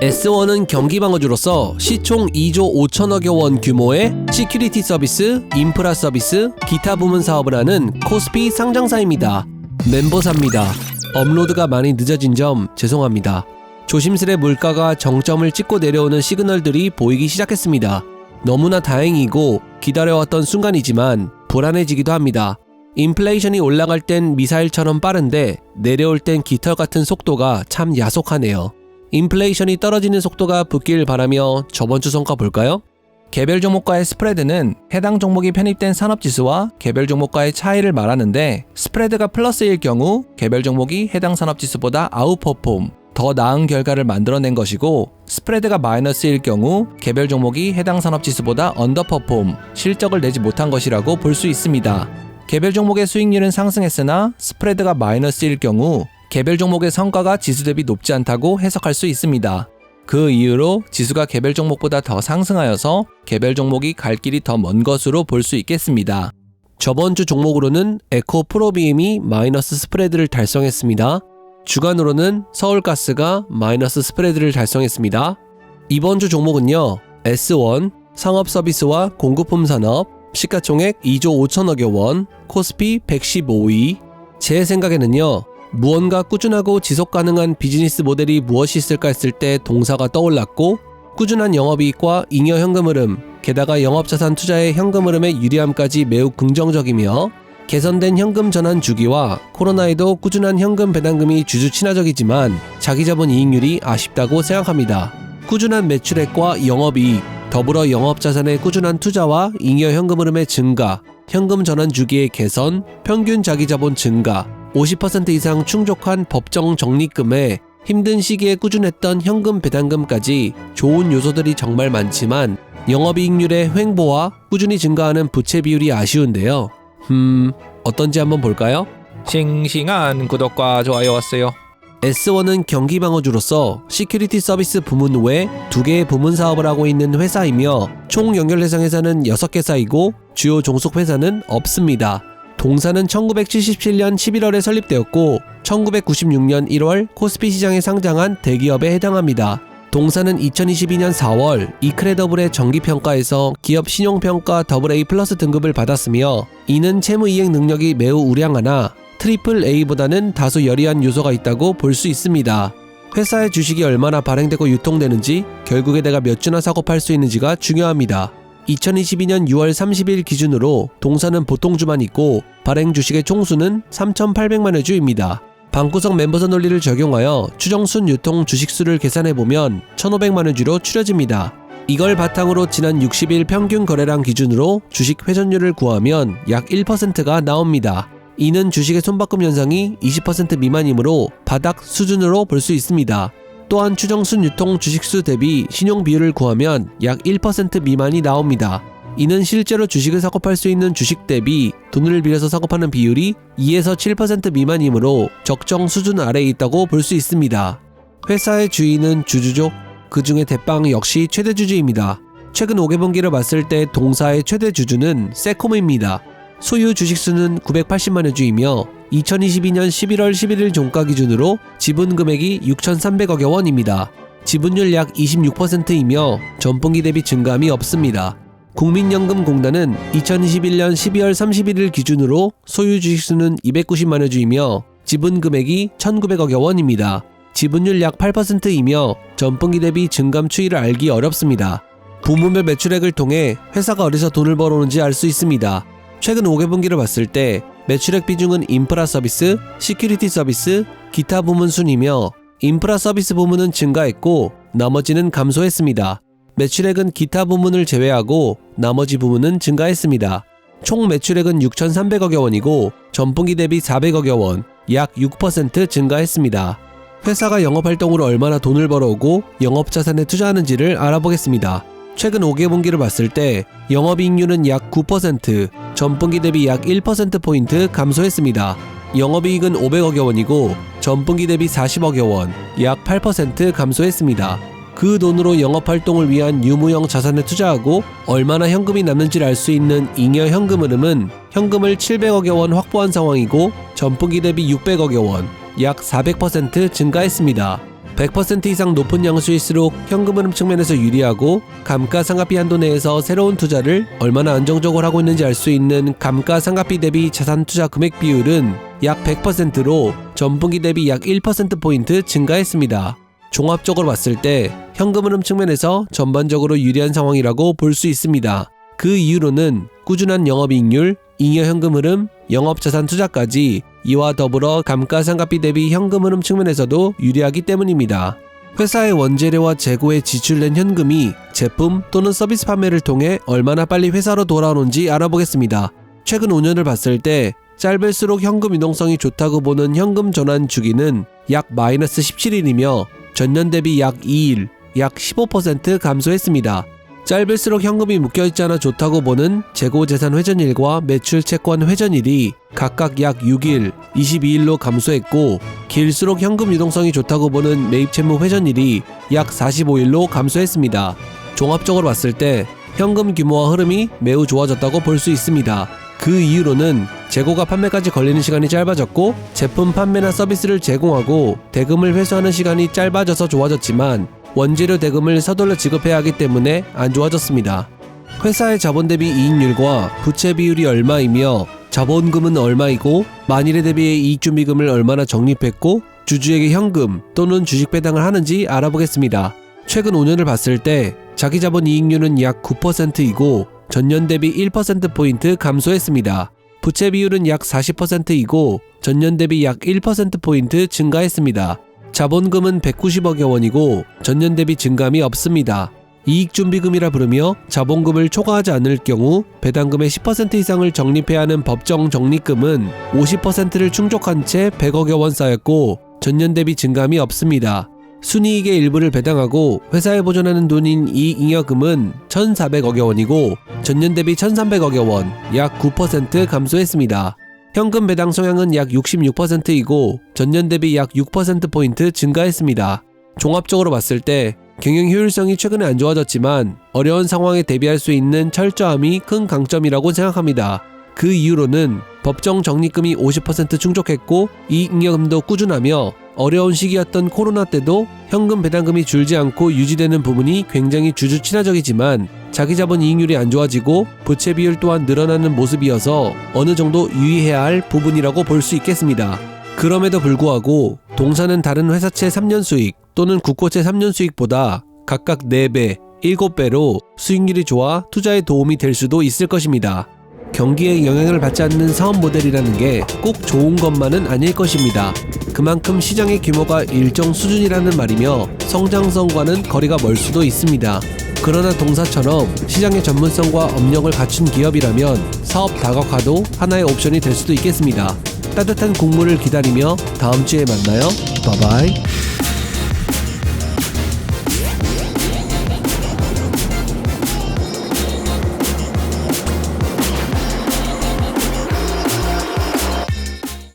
S1은 경기 방어주로서 시총 2조 5천억여 원 규모의 시큐리티 서비스, 인프라 서비스, 기타 부문 사업을 하는 코스피 상장사입니다. 멤버사입니다. 업로드가 많이 늦어진 점 죄송합니다. 조심스레 물가가 정점을 찍고 내려오는 시그널들이 보이기 시작했습니다. 너무나 다행이고 기다려왔던 순간이지만 불안해지기도 합니다. 인플레이션이 올라갈 땐 미사일처럼 빠른데 내려올 땐 깃털 같은 속도가 참 야속하네요. 인플레이션이 떨어지는 속도가 붙길 바라며 저번 주 성과 볼까요? 개별 종목과의 스프레드는 해당 종목이 편입된 산업 지수와 개별 종목과의 차이를 말하는데 스프레드가 플러스일 경우 개별 종목이 해당 산업 지수보다 아웃퍼폼, 더 나은 결과를 만들어낸 것이고 스프레드가 마이너스일 경우 개별 종목이 해당 산업 지수보다 언더퍼폼, 실적을 내지 못한 것이라고 볼 수 있습니다. 개별 종목의 수익률은 상승했으나 스프레드가 마이너스일 경우 개별 종목의 성과가 지수 대비 높지 않다고 해석할 수 있습니다. 그 이유로 지수가 개별 종목보다 더 상승하여서 개별 종목이 갈 길이 더 먼 것으로 볼 수 있겠습니다. 저번 주 종목으로는 에코 프로비엠이 마이너스 스프레드를 달성했습니다. 주간으로는 서울가스가 마이너스 스프레드를 달성했습니다. 이번 주 종목은요. S1 상업서비스와 공급품 산업 시가총액 2조 5천억여 원 코스피 115위 제 생각에는요. 무언가 꾸준하고 지속 가능한 비즈니스 모델이 무엇이 있을까 했을 때 동사가 떠올랐고 꾸준한 영업이익과 잉여 현금 흐름, 게다가 영업자산 투자의 현금 흐름의 유리함까지 매우 긍정적이며 개선된 현금 전환 주기와 코로나에도 꾸준한 현금 배당금이 주주 친화적이지만 자기 자본 이익률이 아쉽다고 생각합니다. 꾸준한 매출액과 영업이익, 더불어 영업자산의 꾸준한 투자와 잉여 현금 흐름의 증가, 현금 전환 주기의 개선, 평균 자기 자본 증가, 50% 이상 충족한 법정 적립금에 힘든 시기에 꾸준했던 현금 배당금까지 좋은 요소들이 정말 많지만 영업이익률의 횡보와 꾸준히 증가하는 부채 비율이 아쉬운데요. 음, 어떤지 한번 볼까요? 싱싱한 구독과 좋아요 왔어요. S1은 경기 방어주로서 시큐리티 서비스 부문 외 두 개의 부문 사업을 하고 있는 회사이며 총 연결 대상 회사는 6개 사이고 주요 종속 회사는 없습니다. 동사는 1977년 11월에 설립되었고 1996년 1월 코스피 시장에 상장한 대기업에 해당합니다. 동사는 2022년 4월 이크레더블의 정기평가에서 기업 신용평가 AA 플러스 등급을 받았으며 이는 채무 이행 능력이 매우 우량하나 트리플 A보다는 다소 여리한 요소가 있다고 볼 수 있습니다. 회사의 주식이 얼마나 발행되고 유통되는지 결국에 내가 몇 주나 사고 팔 수 있는지가 중요합니다. 2022년 6월 30일 기준으로 동사는 보통 주만 있고 발행 주식의 총수는 3,800만여 주입니다. 방구석 멤버선 논리를 적용하여 추정순 유통 주식수를 계산해보면 1,500만여 주로 추려집니다. 이걸 바탕으로 지난 60일 평균 거래량 기준으로 주식 회전율을 구하면 약 1%가 나옵니다. 이는 주식의 손바꿈 현상이 20% 미만이므로 바닥 수준으로 볼 수 있습니다. 또한 추정순 유통 주식수 대비 신용 비율을 구하면 약 1% 미만이 나옵니다. 이는 실제로 주식을 사고 팔 수 있는 주식 대비 돈을 빌려서 사고 파는 비율이 2에서 7% 미만이므로 적정 수준 아래에 있다고 볼 수 있습니다. 회사의 주인은 주주죠. 그 중에 대빵 역시 최대 주주입니다. 최근 5개분기를 봤을 때 동사의 최대 주주는 세코무입니다. 소유 주식수는 980만여 주이며 2022년 11월 11일 종가 기준으로 지분 금액이 6,300억여 원입니다. 지분율 약 26%이며 전분기 대비 증감이 없습니다. 국민연금공단은 2021년 12월 31일 기준으로 소유 주식수는 290만여 주이며 지분 금액이 1,900억여 원입니다. 지분율 약 8%이며 전분기 대비 증감 추이를 알기 어렵습니다. 부문별 매출액을 통해 회사가 어디서 돈을 벌어오는지 알 수 있습니다. 최근 5개 분기를 봤을 때 매출액 비중은 인프라 서비스, 시큐리티 서비스, 기타 부문 순이며 인프라 서비스 부문은 증가했고 나머지는 감소했습니다. 매출액은 기타 부문을 제외하고 나머지 부문은 증가했습니다. 총 매출액은 6,300억여 원이고 전분기 대비 400억여 원, 약 6% 증가했습니다. 회사가 영업 활동으로 얼마나 돈을 벌어오고 영업 자산에 투자하는지를 알아보겠습니다. 최근 5개 분기를 봤을 때 영업이익률은 약 9%, 전분기 대비 약 1%포인트 감소했습니다. 영업이익은 500억여 원이고 전분기 대비 40억여 원, 약 8% 감소했습니다. 그 돈으로 영업활동을 위한 유무형 자산에 투자하고 얼마나 현금이 남는지를 알 수 있는 잉여 현금 흐름은 현금을 700억여 원 확보한 상황이고 전분기 대비 600억여 원, 약 400% 증가했습니다. 100% 이상 높은 양수일수록 현금 흐름 측면에서 유리하고 감가상각비 한도 내에서 새로운 투자를 얼마나 안정적으로 하고 있는지 알 수 있는 감가상각비 대비 자산 투자 금액 비율은 약 100%로 전분기 대비 약 1%포인트 증가했습니다. 종합적으로 봤을 때 현금 흐름 측면에서 전반적으로 유리한 상황이라고 볼 수 있습니다. 그 이유로는 꾸준한 영업이익률, 잉여 현금 흐름, 영업자산 투자까지 이와 더불어 감가상각비 대비 현금 흐름 측면에서도 유리하기 때문입니다. 회사의 원재료와 재고에 지출된 현금이 제품 또는 서비스 판매를 통해 얼마나 빨리 회사로 돌아오는지 알아보겠습니다. 최근 5년을 봤을 때 짧을수록 현금 유동성이 좋다고 보는 현금 전환 주기는 약 마이너스 17일이며 전년 대비 약 2일, 약 15% 감소했습니다. 짧을수록 현금이 묶여있잖아 좋다고 보는 재고재산 회전일과 매출 채권 회전일이 각각 약 6일, 22일로 감소했고 길수록 현금 유동성이 좋다고 보는 매입 채무 회전일이 약 45일로 감소했습니다. 종합적으로 봤을 때 현금 규모와 흐름이 매우 좋아졌다고 볼 수 있습니다. 그 이유로는 재고가 판매까지 걸리는 시간이 짧아졌고 제품 판매나 서비스를 제공하고 대금을 회수하는 시간이 짧아져서 좋아졌지만 원재료 대금을 서둘러 지급해야 하기 때문에 안 좋아졌습니다. 회사의 자본 대비 이익률과 부채 비율이 얼마이며 자본금은 얼마이고 만일에 대비해 이익 준비금을 얼마나 적립했고 주주에게 현금 또는 주식 배당을 하는지 알아보겠습니다. 최근 5년을 봤을 때 자기 자본 이익률은 약 9%이고 전년 대비 1%포인트 감소했습니다. 부채 비율은 약 40%이고 전년 대비 약 1%포인트 증가했습니다. 자본금은 190억여 원이고 전년 대비 증감이 없습니다. 이익준비금이라 부르며 자본금을 초과하지 않을 경우 배당금의 10% 이상을 적립해야 하는 법정 적립금은 50%를 충족한 채 100억여 원 쌓였고 전년 대비 증감이 없습니다. 순이익의 일부를 배당하고 회사에 보존하는 돈인 이잉여금은 1,400억여 원이고 전년 대비 1,300억여 원, 약 9% 감소했습니다. 현금 배당 성향은 약 66%이고 전년 대비 약 6%포인트 증가했습니다. 종합적으로 봤을 때 경영 효율성이 최근에 안 좋아졌지만 어려운 상황에 대비할 수 있는 철저함이 큰 강점이라고 생각합니다. 그 이유로는 법정 적립금이 50% 충족했고 이잉여금도 꾸준하며 어려운 시기였던 코로나 때도 현금 배당금이 줄지 않고 유지되는 부분이 굉장히 주주 친화적이지만 자기 자본 이익률이 안 좋아지고 부채 비율 또한 늘어나는 모습이어서 어느 정도 유의해야 할 부분이라고 볼 수 있겠습니다. 그럼에도 불구하고 동사는 다른 회사채 3년 수익 또는 국고채 3년 수익보다 각각 4배, 7배로 수익률이 좋아 투자에 도움이 될 수도 있을 것입니다. 경기에 영향을 받지 않는 사업 모델이라는 게 꼭 좋은 것만은 아닐 것입니다. 그만큼 시장의 규모가 일정 수준이라는 말이며 성장성과는 거리가 멀 수도 있습니다. 그러나 동사처럼 시장의 전문성과 업력을 갖춘 기업이라면 사업 다각화도 하나의 옵션이 될 수도 있겠습니다. 따뜻한 국물을 기다리며 다음 주에 만나요. 바바이.